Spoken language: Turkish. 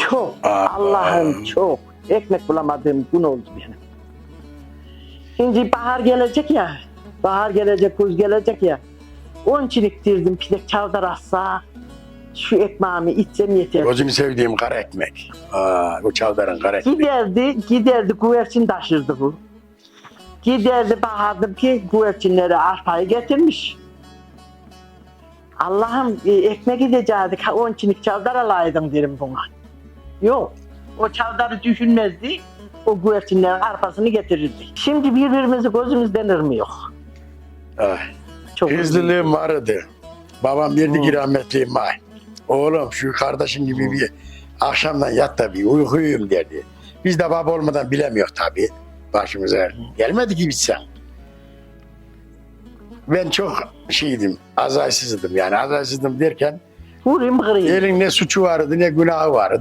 Çok. Allah'ım çok. Ekmek bulamadığım gün oldu benim. Şimdi bahar gelecek ya. Bahar gelecek, kuz gelecek ya. Onun için iktirdim pidek çavdar assa. Şu ekmeğimi içsem yeter. Gözümü sevdiğim kara ekmek. Aa, bu çavdarın kara ekmek. Giderdi, giderdi güvercin taşırdı bu. Giderdi bakardım ki güvercinleri arpayı getirmiş. Allah'ım e, ekmek gidecektik, onun için çavdar alaydın derim buna. Yok, o çavdarı düşünmezdi, o güvercinlerin arpasını getirirdi. Şimdi birbirimizi gözümüzden ırmıyor. Ah, Çok Hızlılığım vardı. Babam derdi ki Hı. rahmetli vay. Oğlum şu kardeşin gibi bir akşamdan yat da bir uykuyum derdi. Biz de baba olmadan bilemiyor tabii başımıza. Gelmedi ki bitsen. Ben çok şeydim, azaysızdım yani azaysızdım derken Vurayım kırayım. elin ne suçu vardı ne günahı vardı.